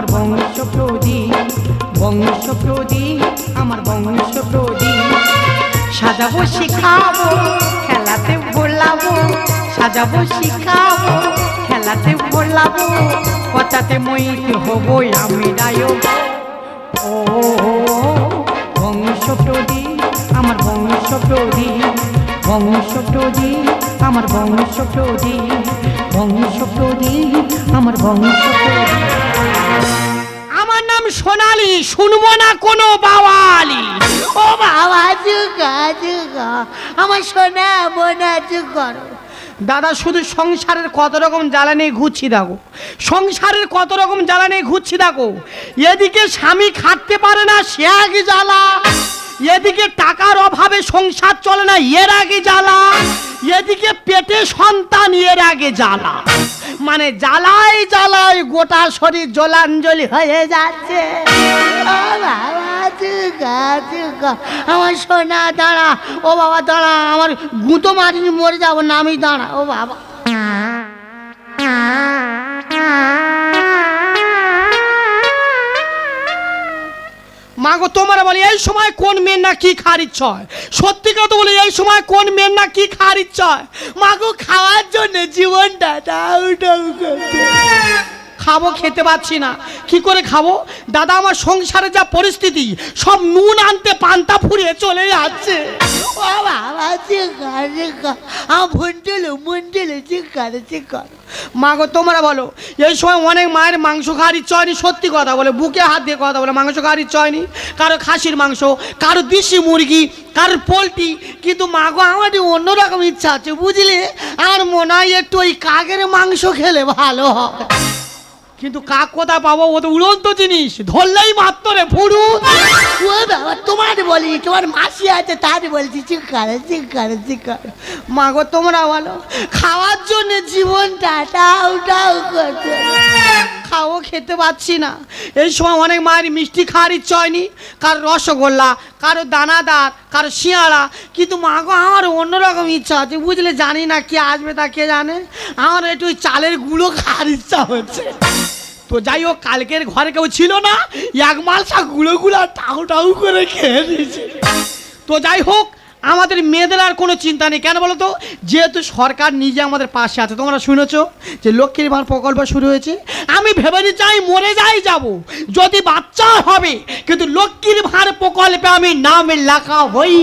আমার বংশ প্রদীপ বংশ প্রদীপ আমার বংশ প্রদীপ সাজাবো, শিখাবো, খেলাতে ভোলাবো, সাজাবো, শিখাবো, খেলাতে ভোলাবো কথাতে মইত হব আমি নায়ক ও বংশ প্রদীপ আমার বংশ প্রদীপ বংশ প্রদীপ আমার বংশ প্রদীপ বংশ প্রদীপ আমার বংশ আমার নাম সোনালি শুনব না কোনো বাওয়ালি। ও বাবা যুগা যুগা আমার সোনা বোনা যুগর দাদা শুধু সংসারের কত রকম জ্বালানি ঘুরছি দেখো। সংসারের কত রকম জ্বালানি ঘুরছি দেখো। এদিকে স্বামী খাটতে পারে না সে আগে জ্বালা। এদিকে টাকার অভাবে সংসার চলে না, এর আগে জ্বালা। এদিকে পেটে সন্তান, এর আগে জ্বালা। মানে জ্বালাই জ্বালাই গোটা শরীর জলাঞ্জলি হয়ে যাচ্ছে। আমার সোনা, দাঁড়া। ও বাবা, দাঁড়া। আমার গুঁতো মারিনি মরে যাব না, আমি দাঁড়া। ও বাবা। মাগো, তোমরা বলে, এই সময় কোন মেয়ের না কি খাওয়ার ইচ্ছা হয়? সত্যি কথা বলে, এই সময় কোন মেয়ের না কি খাওয়ার ইচ্ছা হয়? মাগো, খাওয়ার জন্য জীবনটা খাব, খেতে পাচ্ছি না। কি করে খাব? দাদা, আমার সংসারে যা পরিস্থিতি, সব নুন আনতে পান্তা ফুরিয়ে চলে যাচ্ছে। বাবা আমার মুন্ডুলু যুগার যুগার মাগো তোমরা বলো, এই সময় অনেক মায়ের মাংস খাওয়ার ইচ্ছা হয়নি, সত্যি কথা বলে, বুকে হাত দিয়ে কথা বলে, মাংস খাওয়ার ইচ্ছা হয়নি, কারও খাসির মাংস, কারও দেশি মুরগি, কারোর পোলট্রি, কিন্তু মা গো, আমার একটু অন্যরকম ইচ্ছা আছে, বুঝলে? আর মনে হয় একটু ওই কাকের মাংস খেলে ভালো হবে কিন্তু কাক কোথায় পাবো? ও তো উড়ন্ত জিনিস। ধরলেই মাত্র রে ফুরু ও বাবা তোমার বলি তোমার মাসি আছে তার বলছি চিকার চিকার চিকার মাগো তোমরা বলো খাওয়ার জন্য জীবনটা টাউ টাউ করছে। খাও খেতে পাচ্ছি না। এই সময় অনেক মায়ের মিষ্টি খাওয়ার ইচ্ছা হয়নি। কারও রসগোল্লা কারও দানাদার কারও শিয়াড়া কিন্তু মা গো আমার অন্যরকম ইচ্ছা আছে। বুঝলে জানি না কে আসবে তা কে জানে। আমার একটু চালের গুঁড়ো খাওয়ার ইচ্ছা হচ্ছে। তো যাই হোক, কালকের ঘরে কেউ ছিল না। এক মালসা গুঁড়ো গুলা টাউ টাউ করে খেয়ে নিয়েছে। তো যাই হোক, আমাদের মেয়েদের আর কোনো চিন্তা নেই। কেন বলো তো? যেহেতু সরকার নিজে আমাদের পাশে আছে। তোমরা শুনেছ যে লক্ষ্মীর ভার প্রকল্প শুরু হয়েছে। আমি ভেবে চাই মরে যাই যাব। যদি বাচ্চা হবে, কিন্তু লক্ষ্মীর ভার প্রকল্পে আমি নাম লেখা হই।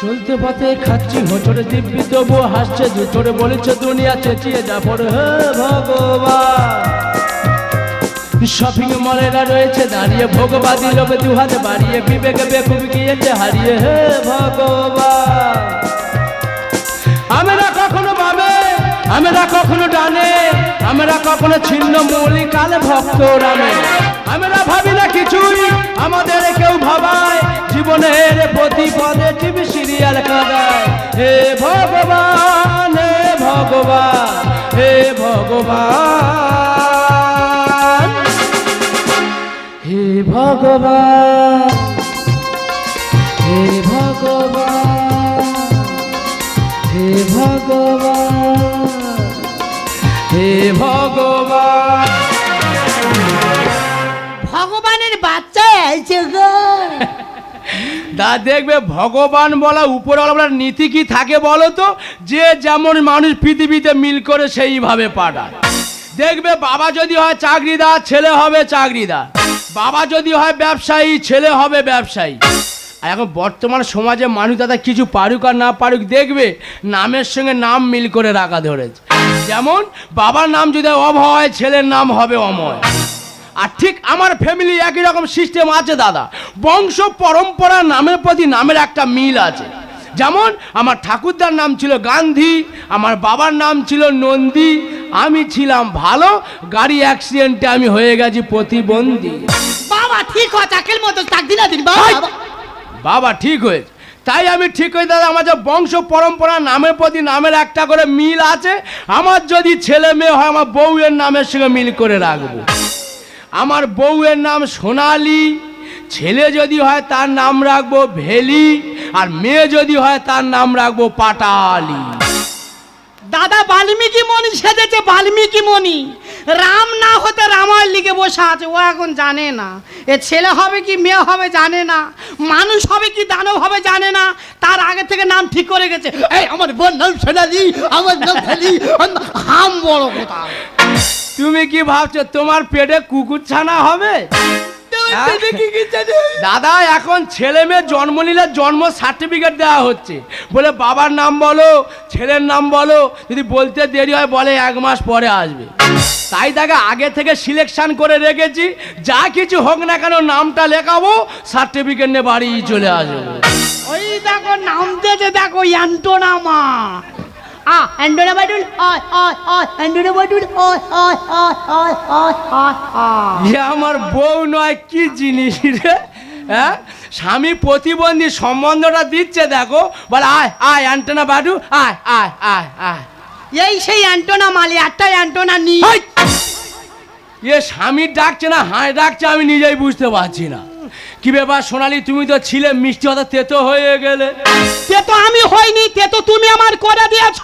চলতে পথে খাচ্ছি হোঁচড়ে দিব্যি তবু হাসছে। দুচড়ে বলেছে, দুনিয়া চেঁচিয়ে যা পড়ে হে ভগবান! শপিং মলেরা রয়েছে, দাঁড়িয়ে ভোগবাদী লোকে দু হাতে বাড়িয়ে, বিবেকে বেকুব গিয়েছে, হারিয়ে হে ভগবান। আমরা কখনো পাবে আমরা কখনো ডানে আমরা কখনো ছিন্ন মৌলিক, কালে ভক্ত রামে। আমরা ভাবি না কিছুই, আমাদের কেউ ভাবায়, জীবনের প্রতি পদে টিভি সিরিয়াল কাদায়। হে ভগবান হে ভগবান হে ভগবান। ভগবান হে ভগবান হে ভগবান হে ভগবান। ভগবানের বাচ্চা আছে গো দা দেখবে ভগবান বলা উপরওয়ালা নীতি কি থাকে বলো তো? যে যেমন মানুষ পৃথিবীতে মিল করে সেইভাবে পাঠায়। দেখবে বাবা যদি হয় চাকরিদার ছেলে হবে চাকরিদার। বাবা যদি হয় ব্যবসায়ী, ছেলে হবে ব্যবসায়ী। আর এখন বর্তমান সমাজে মানুষ দাদা কিছু পারুক আর না পারুক, দেখবে নামের সঙ্গে নাম মিল করে রাখা ধরেছে। যেমন, বাবার নাম যদি অভ হয় ছেলের নাম হবে অময়। আর ঠিক আমার ফ্যামিলি একই রকম সিস্টেম আছে দাদা। বংশ, পরম্পরা, নামের প্রতি নামের একটা মিল আছে। যেমন আমার ঠাকুরদার নাম ছিল গান্ধী আমার বাবার নাম ছিল নন্দী আমি ছিলাম ভালো গাড়ি অ্যাক্সিডেন্টে আমি হয়ে গেছি প্রতিবন্ধী। বাবা ঠিক হয় চাকের মতো চাক দিনা বাবা ঠিক হয়েছে। তাই আমি ঠিক হয়ে দাদা আমার যে বংশ পরম্পরা নামের প্রতি নামের একটা করে মিল আছে আমার যদি ছেলে মেয়ে হয় আমার বউয়ের নামের সঙ্গে মিল করে রাখব। আমার বউয়ের নাম সোনালি ছেলে যদি হয় তার নাম রাখব ভেলি আর মেয়ে যদি হয় তার নাম রাখব পাটালি। দাদা বাল্মীকি মণি সেজেছে বাল্মীকি মণি। রাম না হতে রামায়ণ লিখে বসে আছে ও এখন জানে না। এ ছেলে হবে কি মেয়ে হবে জানে না। মানুষ হবে কি দানব হবে জানে না। তার আগে থেকে নাম ঠিক করে গেছে। এই আমার বোন নাম সোনালি আমার নাম খালি হাম বড় কথা। তুমি কি ভাবছ তোমার পেটে কুকুর ছানা হবে? দাদা এখন ছেলে মেয়ে জন্ম নিলে জন্ম সার্টিফিকেট দেওয়া হচ্ছে। বলে বাবার নাম বলো ছেলের নাম বলো যদি বলতে দেরি হয় বলে এক মাস পরে আসবে। তাই তাকে আগে থেকে সিলেকশন করে রেখেছি। যা কিছু হোক না কেন নামটা লেখাবো সার্টিফিকেট নিয়ে বাড়ি চলে আসবে। ওই দেখো নামতে দেখো অ্যান্টোনামা। আ অ্যান্ডোনা বাটুল আয় আয় আয় অ্যান্ডোনা বাটুল আয় আয় আয় এ আমার বউ নয় কি জিনিস রে? হ্যাঁ? স্বামী প্রতিবন্ধী সম্বন্ধটা দিচ্ছে দেখো। বলে আয় আয় অ্যান্টোনা বাডু আয় আয় আয় আয়। এই সেই অ্যান্টোনা মালি একটা অ্যান্টোনা নি এ স্বামী ডাকছে না হায় ডাকছে আমি নিজেই বুঝতে পারছি না। কি ব্যাপার সোনালি তুমি তো ছিলে মিষ্টি হতে তেতো হয়ে গেলে। তে তো আমি হইনি তেতো তুমি আমার করে দিয়েছ।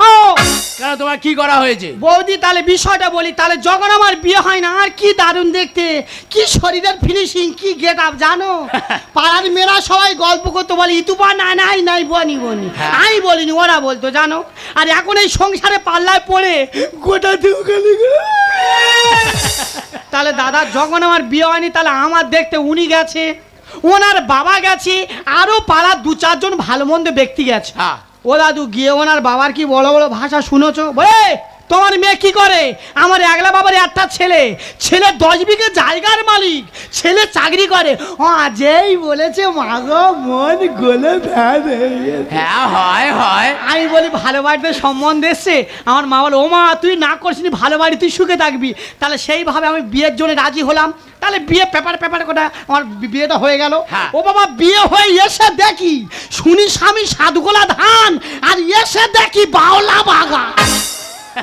কেন তোমার কি করা হয়েছে? বৌদি তাহলে বিষয়টা বলি তাহলে যখন আমার বিয়ে হয় না আর কি দারুণ দেখতে। কি শরীরের ফিনিশিং কি গেট আপ জানো? পাড়ার মেয়েরা সবাই গল্প করতে বলে ইতুপা না নাই নাই বনি বনি। আমি বলিনি ওরা বলতো জানো? আর এখন এই সংসারে পাল্লায় পড়ে গোটা দেউখালি তাহলে দাদা যখন আমার বিয়ে হয়নি তাহলে আমার দেখতে উনি গেছে। ওনার বাবা গেছে আরও পাড়ার দু চারজন ভালো মন্দ ব্যক্তি গেছে। হ্যাঁ। ও দাদু গিয়ে ওনার বাবার কি বড় বড় ভাষা শুনেছো? বলে তোমার মেয়ে কি করে? আমার একলা বাবার একটা ছেলে। ছেলে দশ বিঘে জায়গার মালিক। ছেলে চাকরি করে। যেই বলেছে মাগো মন গলে হয়ে। হ্যাঁ হয় আমি বলি ভালো বাড়িতে সম্বন্ধ এসছে? আমার মা বলে ও মা তুই না করছিস ভালো বাড়ি তুই সুখে থাকবি। তাহলে সেইভাবে আমি বিয়ের জন্য রাজি হলাম। তাহলে বিয়ে পেপার পেপার করে আমার বিয়েটা হয়ে গেল। হ্যাঁ। ও বাবা বিয়ে হয়ে এসে দেখি শুনি স্বামী সাধুগোলা ধান আর এসে দেখি বাওলা বাগা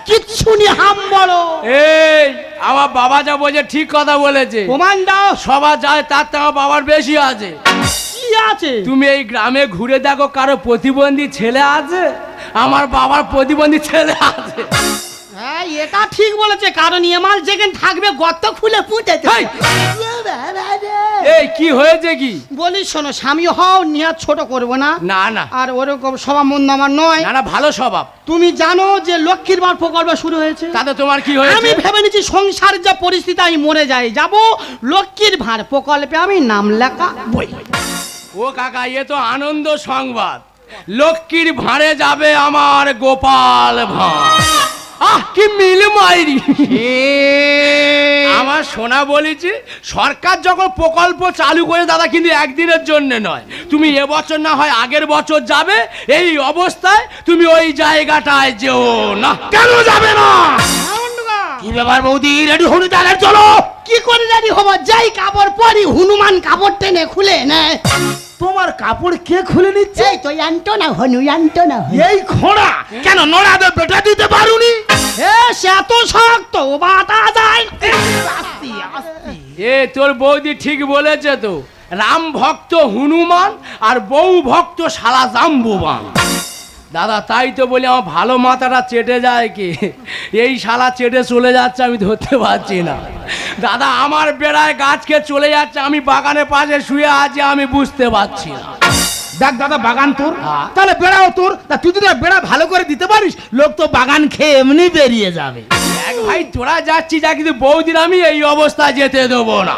কিচ্ছু নি হাম বড় এই আমার বাবা যা বলছে ঠিক কথা বলেছে। প্রমাণ দাও। সবার যায় তার আমার বাবার বেশি আছে। কি আছে? তুমি এই গ্রামে ঘুরে দেখো কারও প্রতিবন্ধী ছেলে আছে? আমার বাবার প্রতিবন্ধী ছেলে আছে। হ্যাঁ এটা ঠিক বলেছে। কারণ এমাল যেখানে থাকবে গর্ত খুলে হেই! এই কি হয়েছে কি? বলি শোনো স্বামী হও নিয়ে ছোট করব না। না না। আর ওরকম সবার মন্দ আমার নয়। না না ভালো স্বভাব। তুমি জানো যে লক্ষ্মীর বার প্রকল্প শুরু হয়েছে? তাতে তোমার কি আমি ভেবে নিচ্ছি সংসারের যা পরিস্থিতি আমি মরে যাই। যাব লক্ষ্মীর ভাঁড় প্রকল্পে আমি নাম লেখা বই। ও কাকা এ তো আনন্দ সংবাদ। লক্ষ্মীর ভাঁড়ে যাবে আমার গোপাল ভাঁড়। আহ কি মিল মাইরি? আমার সোনা বলেছি সরকার যখন প্রকল্প চালু করে দাদা কিন্তু একদিনের জন্য নয়। তুমি এবছর না হয় আগের বছর যাবে এই অবস্থায় তুমি ওই জায়গাটায় যেও না। কেন যাবে না? কি ব্যাপার বৌদি রেডি হলু তাহলে চলো। কি করে জানি হব? যাই কাপড় পরি হনুমান কাপড় টেনে খুলে নেয় তোমার কাপড় কে খুলে নিচ্ছে? এই তো অ্যান্টোনা হনু অ্যান্টোনা হনু। এই খোঁড়া কেন নোড়াদের বেটা দিতে পারুনি? এ, সে এত শক্ত বাতা যায়। এ, তোর বৌদি ঠিক বলেছে তো, রাম ভক্ত হনুমান আর বউ ভক্ত শালা জাম্বুবান। দাদা, তাই তো বলি আমার ভালো মাথাটা চেটে যায় কি? এই শালা চেটে চলে যাচ্ছে, আমি ধরতে পারছি না। দাদা, আমার বেড়ায় গাছকে চলে যাচ্ছে, আমি বাগানের পাশে শুয়ে আছি, আমি বুঝতে পারছি না। দেখ দাদা বাগান তোর। হ্যাঁ। তাহলে বেড়াও তোর। তা তুই যদি বেড়া ভালো করে দিতে পারিস লোক তো বাগান খেয়ে এমনি বেরিয়ে যাবে। এক ভাই তোরা যাচ্ছি যা কিন্তু বৌদিন আমি এই অবস্থায় যেতে দেবো না।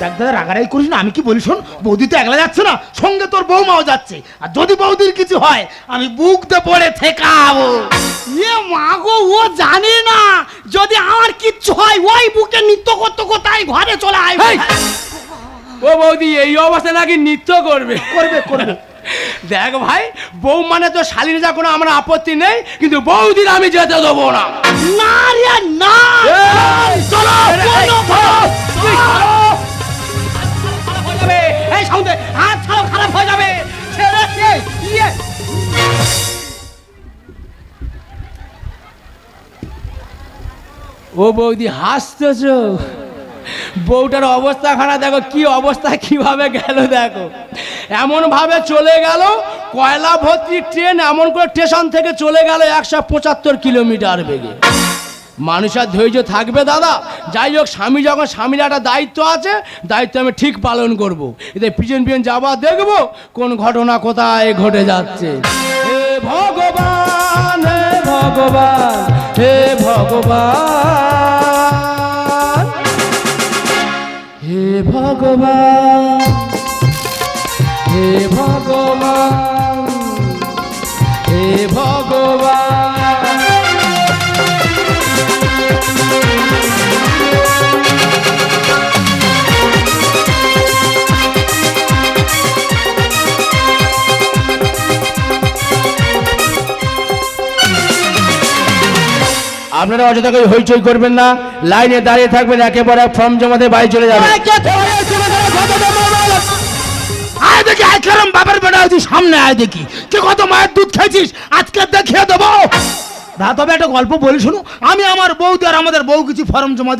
দেখ দাদা রাগারাই করিস না আমি কি বলি শোন বৌদি তো একলা যাচ্ছে না সঙ্গে তোর বৌমাও যাচ্ছে। আর যদি বৌদির কিছু হয় আমি বুকতে পড়ে থেকাবো এ মাগো ও জানে না। যদি আমার কিচ্ছু হয় ওই বুকে নৃত্য করতে করতে ঘরে চলে আয়! ও বৌদি এই অবস্থায় নাকি নৃত্য করবে? করবে করবে। দেখ ভাই বউ মানে তো শালীন যা কোনো আমার আপত্তি নেই কিন্তু বৌদির আমি যেতে দেবো না। না রে না। চলো, এই, চলো। খারাপ হয়ে যাবে এই সাউন্ডে হাত ছাড়াও খারাপ হয়ে যাবে। ছেড়ে ইয়ে। ও বৌদি হাসতেছ? বউটার অবস্থা খারাপ, দেখো কি অবস্থা, কীভাবে গেল, দেখো। এমন ভাবে চলে গেল কয়লা ভর্তি ট্রেন এমন করে স্টেশন থেকে চলে গেল একশো পঁচাত্তর কিলোমিটার বেগে। মানুষের ধৈর্য থাকবে, দাদা। যাই হোক, স্বামী যখন, স্বামীর একটা দায়িত্ব আছে, দায়িত্ব আমি ঠিক পালন করব। এতে পিছন পিছন যাবা, দেখব কোন ঘটনা কোথায় ঘটে যাচ্ছে। হে ভগবান হে ভগবান হে ভগবান। ভগবান হে ভগবান হে ভগবান। আপনারা অযথা করে হইচই করবেন না। লাইনে দাঁড়িয়ে থাকবেন, একেবারে ফর্ম জমাতে বাড়ি চলে যাবেন। আয় দেখি সামনে আয় দেখি। কত মায়ের দুধ খাইছিস আজকে দেখিয়ে দেবো। একটা গল্প শুনো। আমি আমার আর আমাদের বউ কিছু ফর্ম জমা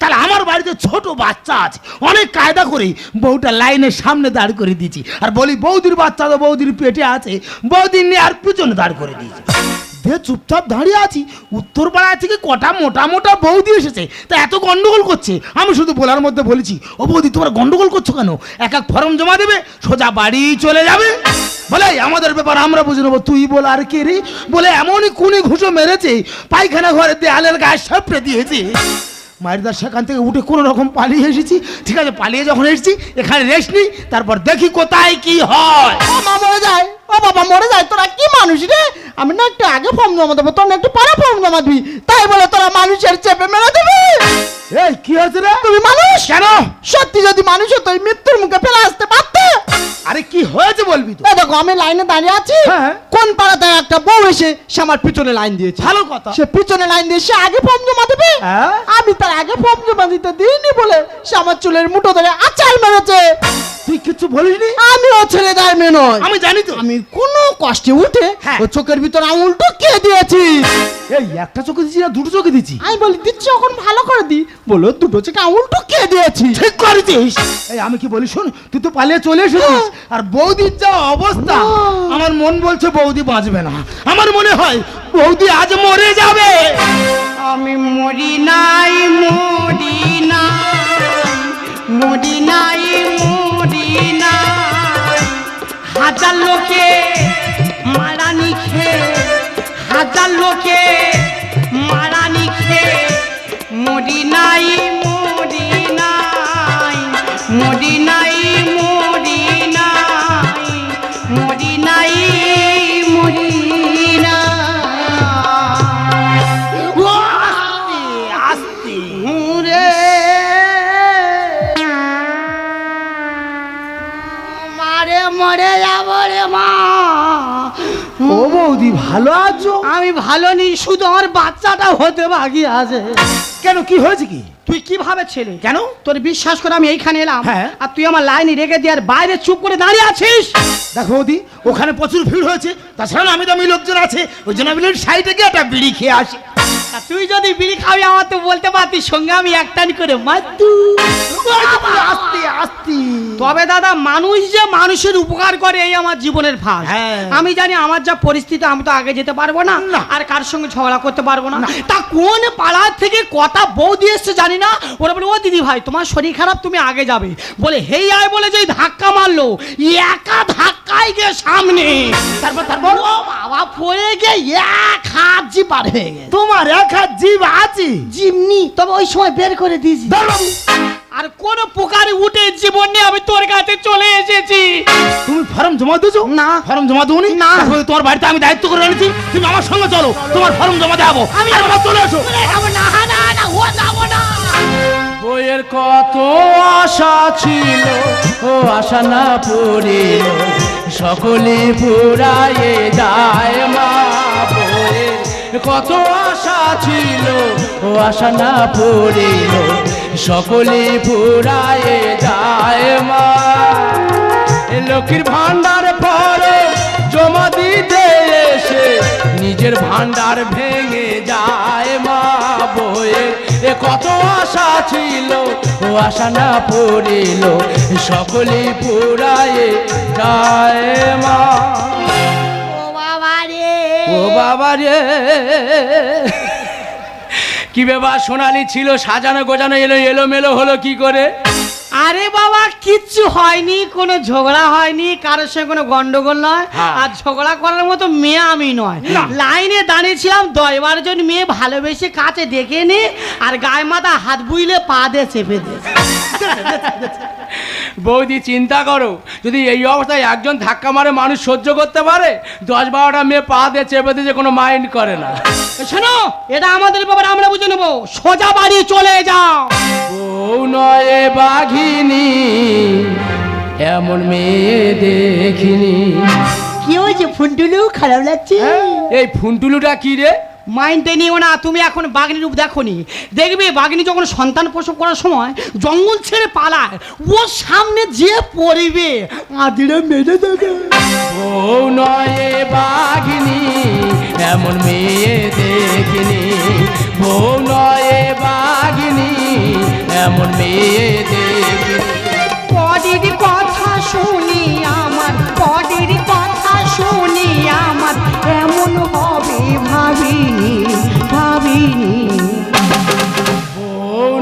তাহলে আমার বাড়িতে ছোট বাচ্চা আছে। অনেক কায়দা করে বউটা লাইনের সামনে দাঁড় করে দিয়েছি। আর বলি, বৌদির বাচ্চা তো বৌদির পেটে আছে। বৌদির নিয়ে আর পিছনে দাঁড় করে দিয়েছি। দিয়ে চুপচাপ দাঁড়িয়ে আছি। উত্তর পাড়া থেকে কটা মোটা মোটা বৌদি এসেছে। তা এত গন্ডগোল করছে। আমি শুধু বলার মধ্যে বলেছি, ও বৌদি, তোমরা গন্ডগোল করছ কেন? এক এক ফর্ম জমা দেবে, সোজা বাড়ি চলে যাবে। বলে, আমাদের ব্যাপার আমরা বুঝে নেব, তুই বল আর কে রে? বলে, এমনই কুনি ঘুষো মেরেছে, পায়খানা ঘরে দেয়ালের গায়ে সাপড়ে দিয়েছে। মায়েরদার সেখান থেকে উঠে কোনো রকম পালিয়ে এসেছি। ঠিক আছে, পালিয়ে যখন এসেছি, এখানে রেস্ট নিই, তারপর দেখি কোথায় কি হয়। মা, মরে যায়। ও বাবা, মরে যায়। তোরা কি মানুষ রে? আমি না একটু আগে ফর্ম জমা দেবো তোর না একটু পরে ফর্ম জমা দিবি। তাই বলে তোরা মানুষের চেপে মেরে দিবি। এই কি হয়েছে রে? তুমি মানুষ? কেন? সত্যি যদি মানুষ হতো এই মৃত্যুর মুখে ফেলে আসতে পারতে। আরে কি হয়েছে বলবি তো? দেখো আমি লাইনে দাঁড়িয়ে আছি। হ্যাঁ। কোন পাড়াতে একটা বউ এসে সে আমার পিছনে লাইন দিয়েছে। ভালো কথা। সে পিছনে লাইন দিয়ে সে আগে ফর্ম জমা দেবে। হ্যাঁ? আমি তার আগে ফর্ম জমা দিতে দিইনি বলে সে আমার চুলের মুঠো ধরে আচার মেরেছে। তুই কিছু বলিসনি? আমিও ছেলে দেয় মেয়ে নয় আমি জানি তো। আমি কোনো কষ্টে উঠে হ্যাঁ। ও চোখের ভিতর আঙুল ঢুকিয়ে দিয়েছি? এই একটা চোখে দিচ্ছি না দুটো চোখে দিচ্ছি আমি বলি দিচ্ছি যখন ভালো করে দি। বলো দুটো চোখে আঙুল ঢুকিয়ে দিয়েছি? ঠিক করেছিস। এই আমি কি বলি শোন তুই তো পালিয়ে চলে এসেছিস আর বৌদির যা অবস্থা আমার মন বলছে বৌদি বাঁচবে না। আমার মনে হয় বৌদি আজ মরে যাবে। আমি মরি নাই মরি নাই মরি নাই মরি নাই। হাজার লোকে মারানি খে হাজার লোকে মারানি খে মরি নাই মরি নাই মরি নাই বৌদি ভালো আছো? আমি ভালো নেই শুধু আমার বাচ্চাটা হতে বাকি আছে। কেন কি হয়েছে কি? তুই কীভাবে ছেলে? কেন? তোর বিশ্বাস করে আমি এইখানে এলাম। হ্যাঁ। আর তুই আমার লাইনে রেখে দিয়ে আর বাইরে চুপ করে দাঁড়িয়ে আছিস? দেখো বৌদি ওখানে প্রচুর ভিড় হয়েছে তাছাড়া আমি দামি লোকজন আছে ওই জন্য আমি সাইডে গিয়ে একটা বিড়ি খেয়ে আসি। তুই যদি বিড়ি খাবি আমার তো বলতে পারতিস সঙ্গে আমি একটানি করে মাতু আস্তে আস্তে তবে দাদা মানুষ যে মানুষের উপকার করে এই আমার জীবনের ভাগ। হ্যাঁ। আমি জানি আমার যা পরিস্থিতি আমি তো আগে যেতে পারব না। আর কার সঙ্গে ঝগড়া করতে পারব না। তা কোন পাড়ার থেকে কটা বৌদি এসছে জানি না? ওরা বলে ও দিদি ভাই তোমার শরীর খারাপ তুমি আগে যাবে। বলে হেই আয় বলে যে ধাক্কা মারলো একা ধাক্কায় গিয়ে সামনে। তারপর তারপর? ও বাবা পড়ে গিয়ে এক হাত জি পার হয়ে গেছে। তোমার হাত জীব আছে। জিমনি তবে ওই সময় বের করে দিয়েছি। আর কোন প্রকারে উঠে জীবন নিয়ে আমি তোর কাছে চলে এসেছি। তুমি ফর্ম জমা দিয়েছ? না। ফর্ম জমা দিওনি? না। তাহলে তোমার বাড়িতে আমি দায়িত্ব করে এনেছি। তুমি আমার সঙ্গে চলো। তোমার ফর্ম জমা দেবো আমি আমার চলে এসো। না না না ও যাব না। বইয়ের কত আশা ছিল ও আশা না পড়িল। সকলে পুরায়ে দায় মা কত আশা ছিল আশা না পড়িল, সকলে পুরায়ে যায় মা। লক্ষ্মীর ভান্ডার পরে জমা দিতে এসে নিজের ভান্ডার ভেঙে যায় মা বয়ে। এ কত আশা ছিল, ও আশা না পড়িল, সকলে পুরায়ে যায় মা। বাবা রে কি ব্যাপার সোনালি ছিল? সাজানো গোজানো এলো এলোমেলো হলো কি করে? আরে বাবা কিচ্ছু হয়নি কোনো ঝগড়া হয়নি কারোর সঙ্গে কোনো গন্ডগোল নয় হ্যাঁ। আর ঝগড়া করার মতো মেয়ে আমি নয়। লাইনে দাঁড়িয়েছিলাম দশ বারো জন মেয়ে ভালোবেসে কাছে ডেকে নি আর গায়ে মাথা হাত বুইলে পা দিয়ে চেপে দিয়ে বৌদি চিন্তা করো। যদি এই অবস্থায় একজন ধাক্কা মারে মানুষ সহ্য করতে পারে? দশ বারোটা মেয়ে পা দিয়ে চেপে দিয়ে কোনো মাইন্ড করে না। শোনো এটা আমাদের ব্যাপার আমরা বুঝে নেব। সোজা বাড়ি চলে যাও। বউ নয় বাঘিনী এমন মেয়ে দেখিনি। কি হয়েছে ফুন্টুলু খারাপ লাগছে? এই ফুন্টুলুটা কি রে? মাইন্ডে নিও না তুমি এখন বাঘিনী রূপ দেখো নি দেখবে বাঘিনী যখন সন্তান প্রসব করার সময় জঙ্গল ছেড়ে পালায় ওর সামনে যে পড়বে আদিরে মেরে দেবে। বউ নয় বাঘিনী এমন মেয়ে দেখিনি। বউ নয় বাঘিনী এমন মেয়ে দেখিনি। পরের কথা শুনি আমার শুনি আমার, এমন হবে ভাবিনি ভাবিনি।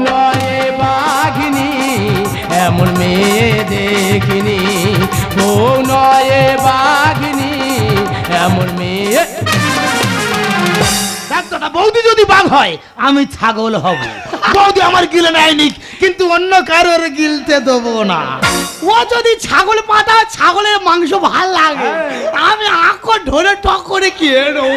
নয় বাঘিনী, এমন মেয়ে দেখিনি। বউ নয় বাঘিনী, এমন মেয়ে। বৌদি যদি বাঘ হয়, আমি ছাগল হব। বৌদি আমার গিলে নেয়নি, কিন্তু অন্য কারোর গিলতে দেবো না। ও যদি ছাগল পাতা ছাগলের মাংস ভালো লাগে আমি আকর ধরে টক করে খেয়ে নেব।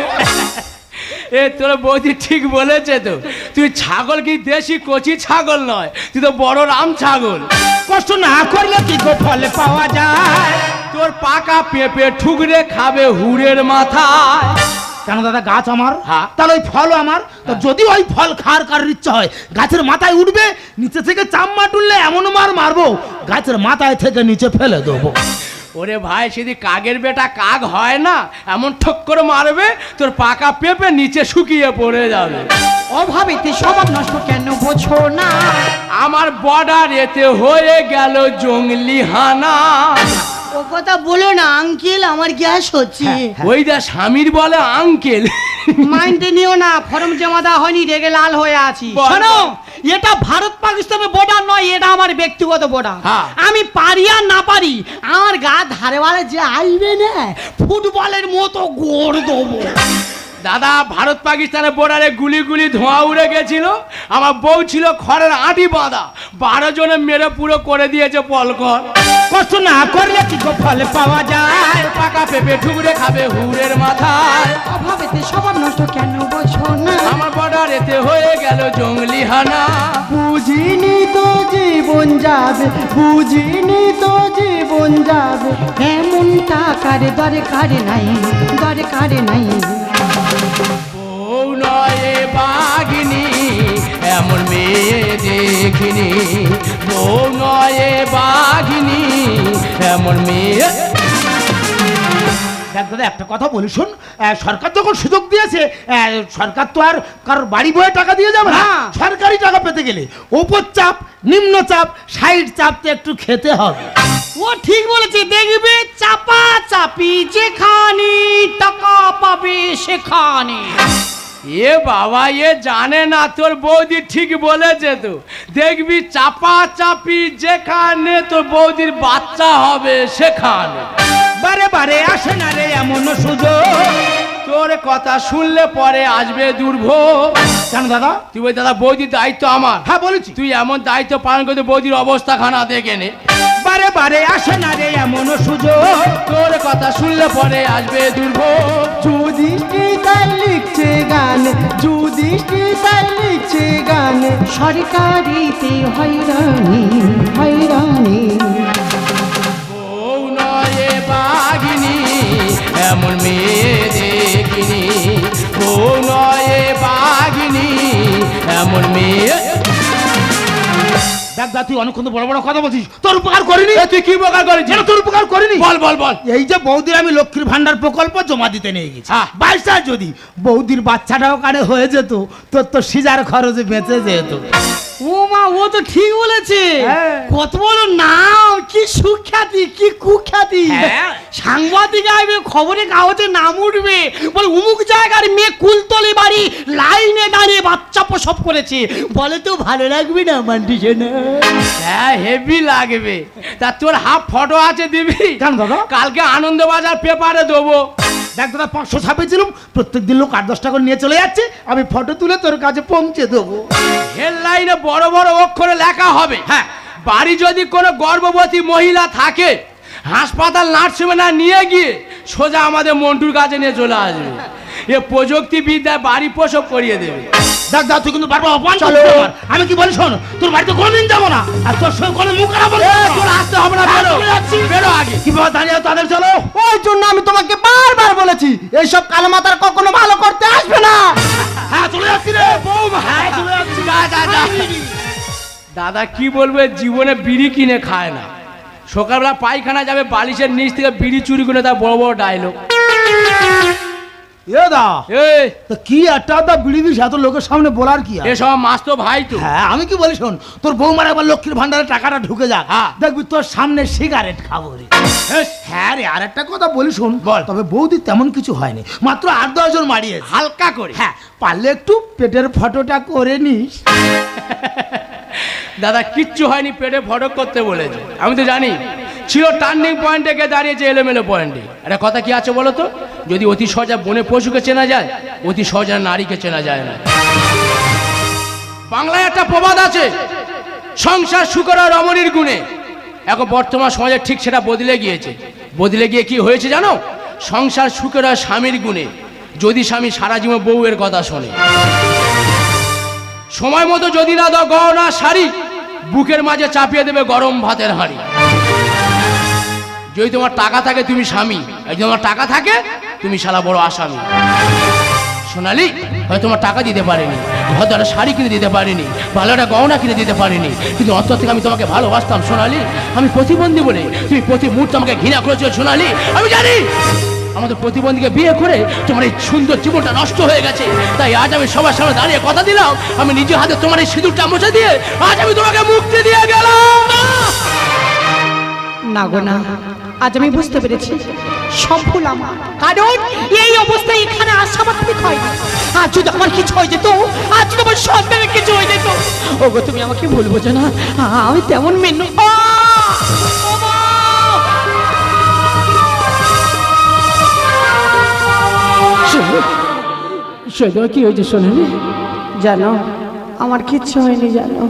এ তোর বৌদি ঠিক বলেছে তো। তুই ছাগল কি দেশি কচি ছাগল নয় তুই তো বড় রাম ছাগল। কষ্ট না করলে কি গো ফল পাওয়া যায়? তোর পাকা পেঁপে ঠুকরে খাবে হুড়ের মাথায়। কেন দাদা গাছ আমার? হ্যাঁ। তাহলে ওই ফলও আমার? তো যদি ওই ফল খাওয়ার কারোর ইচ্ছা হয় গাছের মাথায় উঠবে নিচে থেকে চাম্মা টুললে এমন মার মারবো গাছের মাথায় থেকে নিচে ফেলে দেবো। ওরে ভাই সেদি কাগের বেটা কাক হয় না এমন ঠক করে মারবে তোর পাকা পেঁপে নিচে শুকিয়ে পড়ে যাবে। অভাবেতে স্বভাব নষ্ট কেন বোঝো না? আমার বর্ডার এতে হয়ে গেল জঙ্গলি হানা। ও কথা বলো না আঙ্কেল আমার গ্যাস হচ্ছে। ওই দা স্বামীর বলে আঙ্কেল মাইন্ডে নিও না ফর্ম জমা দেওয়া হয়নি রেগে লাল হয়ে আছি। শোনো এটা ভারত পাকিস্তানের বর্ডার নয় এটা আমার ব্যক্তিগত বর্ডার হ্যাঁ। আমি পারি আর না পারি আমার গা ধারে বারে যে আসবে না ফুটবলের মতো গোড় দেবো। দাদা ভারত পাকিস্তানের বর্ডারে গুলি গুলি ধোঁয়া উড়ে গেছিল। আমার বউ ছিল খড়ের আঁটি বাঁধা। বারো জনে মেরে পুরো করে দিয়েছে পলকর। কষ্ট না করলে কি ফল পাওয়া যায়? পাকা পেঁপে ঠুকরে খাবে হুড়ের মাথায়। অভাবেতে স্বভাব নষ্ট কেন বোঝো না আমার বর্ডার এতে হয়ে গেল জঙ্গলি হানা বুঝিনি তো জীবন যাবে বুঝিনি তো জীবন যাবে। এমন টাকার দরকার নাই দরকার নাই। দেখিনি বউ নয় বাঘিনী এমন মেয়ে। দেখ দাদা একটা কথা বলি শোন সরকার যখন সুযোগ দিয়েছে সরকার তো আর কারোর বাড়ি বয়ে টাকা দিয়ে যাবে না। সরকারি টাকা পেতে গেলে ওপর চাপ নিম্ন চাপ সাইড চাপ তো একটু খেতে হবে। ও ঠিক বলেছে দেখবে চাপা চাপি যেখানে টাকা পাবে সেখানে। এ বাবা, এ জানে না তোর বৌদি ঠিক বলেছে তো। দেখবি চাপা চাপি যেখানে তোর বৌদির বাচ্চা হবে সেখানে। বারে বারে আসে না রে কথা শুনলে পরে আসবে দুর্ভোগ। কেন দাদা? তুই বল দাদা বৌদির দায়িত্ব আমার। হ্যাঁ বলেছি। তুই এমন দায়িত্ব পালন করতে বৌদির অবস্থা খানা দেখে নে। বারে বারে আসে না রে এমন সুযোগ। তোর কথা শুনলে পরে আসবে দুর্ভোগ। যুধিষ্ঠি তার লিখছে গান? যুধিষ্ঠি তার লিখছে গান? সরকারিতে হয়রানি হয়রানি। এমন মেয়ে দেখিনি বউ নয় বাঘিনী এমন মেয়ে। দেখ তুই অনেকক্ষণ বড় বড় কথা বলছিস। তোর উপকার করিনি। তুই কি উপকার তোর উপকার করিনি? বল বল বল। এই যে বৌদির আমি লক্ষ্মীর ভান্ডার প্রকল্প জমা দিতে নিয়ে গেছি। হ্যাঁ। যদি বৌদির বাচ্চাটাও কানে হয়ে যেত তোর তো সিজার খরচে বেঁচে যেত। ও তো ঠিক বলেছে। হ্যাঁ। কত বড় নাম কি সুখ্যাতি কি কুখ্যাতি। হ্যাঁ। সাংবাদিক আসবে খবরে কাগজে নাম উঠবে। বলে অমুক জায়গার মেয়ে কুলতলি বাড়ি লাইনে দাঁড়িয়ে বাচ্চা প্রসব করেছে। বলে তো ভালো লাগবে না মান্টি না হ্যাঁ হেভি লাগবে। তা তোর হাফ ফটো আছে দিবি? কেন দাদা? কালকে আনন্দবাজার পেপারে দেবো। দেখ দাদা পাঁচশো ছাপিয়েছিলাম প্রত্যেক দিন লোক আট দশ টাকা নিয়ে চলে যাচ্ছে আমি ফটো তুলে তোর কাছে পৌঁছে দেবো। হেডলাইনে বড় বড় অক্ষরে লেখা হবে। হ্যাঁ। বাড়ি যদি কোনো গর্ভবতী মহিলা থাকে হাসপাতাল নার্সিং না নিয়ে গিয়ে সোজা আমাদের মন্টুর কাছে নিয়ে চলে আসবে। এ প্রযুক্তিবিদ্যায় বাড়ি প্রসব করিয়ে দেবে। দেখ দাদা তুই কিন্তু বারবার অপমান করছিস আমার। আমি কি বলি শোন তোর বাড়িতে কোনোদিন যাব না। আর তোর সঙ্গে কোনো মুখ খারাপ বলব না। তোর আসতে হবে না বেরো। বেরো আগে। কি বাবা দাঁড়িয়ে তাদের? চলো। ওই জন্য আমি তোমাকে বারবার বলেছি এইসব কালো মাথার কখনো ভালো করতে আসবে না। হ্যাঁ চলে যাচ্ছি রে। বৌমা। হ্যাঁ চলে যাচ্ছি। যা, যা, যা। দাদা কি বলবে? জীবনে বিড়ি কিনে খায় না। সকালবেলা পায়খানা যাবে বালিশের নিচ থেকে বিড়ি চুরি করে তার বড় বড় ডায়লগ এ দা এই। তা কি একটা দা বিড়ি দিস? এত লোকের সামনে বলার কি? এসব মাস তো ভাই তো। হ্যাঁ আমি কি বলি শোন তোর বৌমার একবার লক্ষ্মীর ভান্ডারে টাকাটা ঢুকে যাক। হ্যাঁ। দেখবি তোর সামনে সিগারেট খাব রে। হ্যাঁ রে আর একটা কথা বলি শোন বল। তবে বৌদি তেমন কিছু হয়নি মাত্র আট দশ জন মারিয়েছে। হালকা করে। হ্যাঁ পারলে একটু পেটের ফটোটা করে নিস। দাদা কিচ্ছু হয়নি পেটে ফটো করতে বলেছে। আমি তো জানি। ছিল টার্নিং পয়েন্টে গিয়ে দাঁড়িয়েছে এলোমেলো পয়েন্টে একটা কথা কি আছে বলো তো? যদি অতি সহজা বনে পশুকে চেনা যায়, অতি সহজা নারীকে চেনা যায় না। বাংলায় একটা প্রবাদ আছে, সংসার শুকরা রমণীর গুণে। এখন বর্তমান সমাজে ঠিক সেটা বদলে গিয়েছে। বদলে গিয়ে কি হয়েছে জানো? সংসার সুখেরা স্বামীর গুণে। যদি স্বামী সারা জীবন বউয়ের কথা শোনে। সময় মতো যদি না দাও গহনা, শাড়ি, বুকের মাঝে চাপিয়ে দেবে গরম ভাতের হাঁড়ি। যদি তোমার টাকা থাকে, তুমি স্বামী। আর যদি তোমার টাকা থাকে, তুমি শালা বড় আসামি। সোনালি, হয়তো তোমার টাকা দিতে পারিনি হয়তো একটা শাড়ি কিনে দিতে পারিনি ভালো একটা গহনা কিনে দিতে পারিনি, কিন্তু অন্তর থেকে আমি তোমাকে ভালোবাসতাম, সোনালি। আমি প্রতিবন্ধী বলে, তুমি প্রতি মুহূর্তে আমাকে ঘৃণা করেছ, সোনালি। আমি জানি, আমাদের প্রতিবন্ধীকে বিয়ে করে তোমার এই সুন্দর জীবনটা নষ্ট হয়ে গেছে। তাই আজ আমি সবার সামনে দাঁড়িয়ে কথা দিলাম। আমি নিজের হাতে তোমার এই সিঁদুরটা মুছে দিয়ে, আজ আমি তোমাকে মুক্তি দিয়ে গেলাম। না গো না। আজ আমি বুঝতে পেরেছি, সব ভুল আমার। কারণ এই অবস্থায় এখানে আসা ঠিক হয়নি আজ যদি আমার কিছু হয়ে যেত আজ যদি আমার সন্তানের কিছু হয়ে যেত, ওগো, তুমি আমাকে ভুল বোঝো না। আমি তেমন মেনু কি হয়েছে শোনেনি? জানো, আমার কিচ্ছু হয়নি, জানো।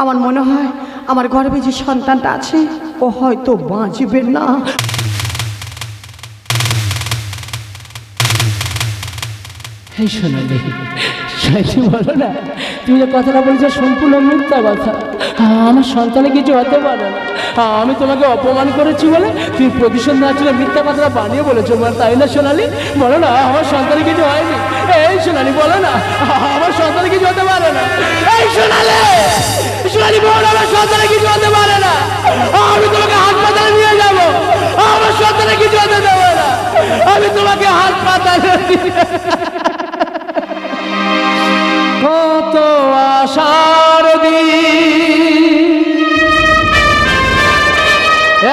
আমার মনে হয় আমার গর্ভে যে সন্তানটা আছে ও হয়তো বাঁচবে না। এই শোনালি সাইজি, বলো না। তুমি যে কথাটা বলছো সম্পূর্ণ মিথ্যা কথা। আমার সন্তানে কিছু হতে পারে না। আমি তোমাকে অপমান করেছি বলে তুমি প্রতিশোধ না ছিল মিথ্যা কথাটা বানিয়ে বলেছ তাই না সোনালি? বলো না, আমার সন্তানে কিছু হয়নি। এই সোনালি, বলো না, আমার সন্তানে কিছু হতে পারে না। এই সোনালি সোনালি বলো আমার সন্তানে কিছু হতে পারে না। আমি তোমাকে হাসপাতালে নিয়ে যাব। আমার সন্তানে কিছু হতে দেবো না। আমি তোমাকে হাসপাতালে নিয়ে কত আশার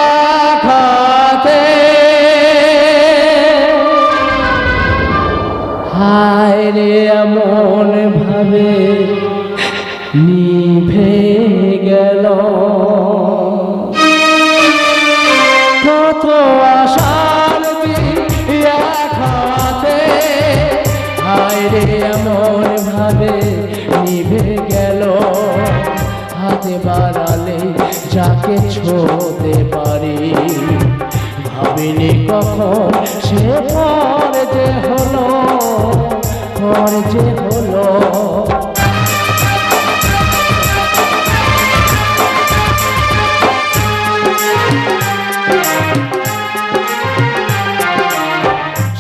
এক হায় রে এমন ভাবে নিভে ভাবে নিভে গেল। হাতে বাড়ালে যাকে ছোতে পারি। ভাবিনি কখন সে পর যে হলো পর যে হলো।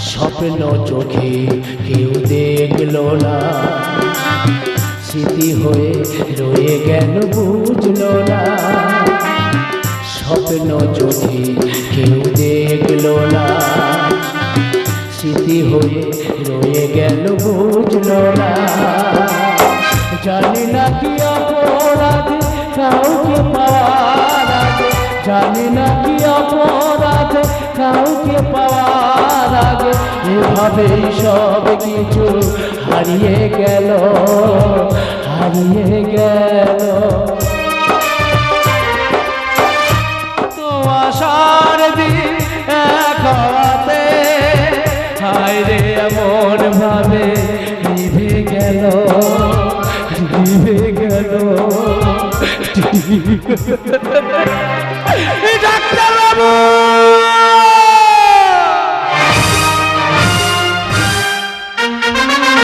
স্বপ্ন চোখে কেউ দেখল না। স্মৃতি হয়ে রয়ে গেল, বুঝলো না। স্বপ্ন যদি কেউ দেখল না। স্মৃতি হয়ে রয়ে গেল, বুঝলো না। জানি না কি অপরাধ, কাউকে আগে জানি না কি অপরাধ, কাউকে পাওয়ার আগে এভাবেই সব কিছু হারিয়ে গেল হারিয়ে গেল। তো আসার দিন এক রে এমন ভাবে নিভে গেল, নিভে ডাক্তার বাবু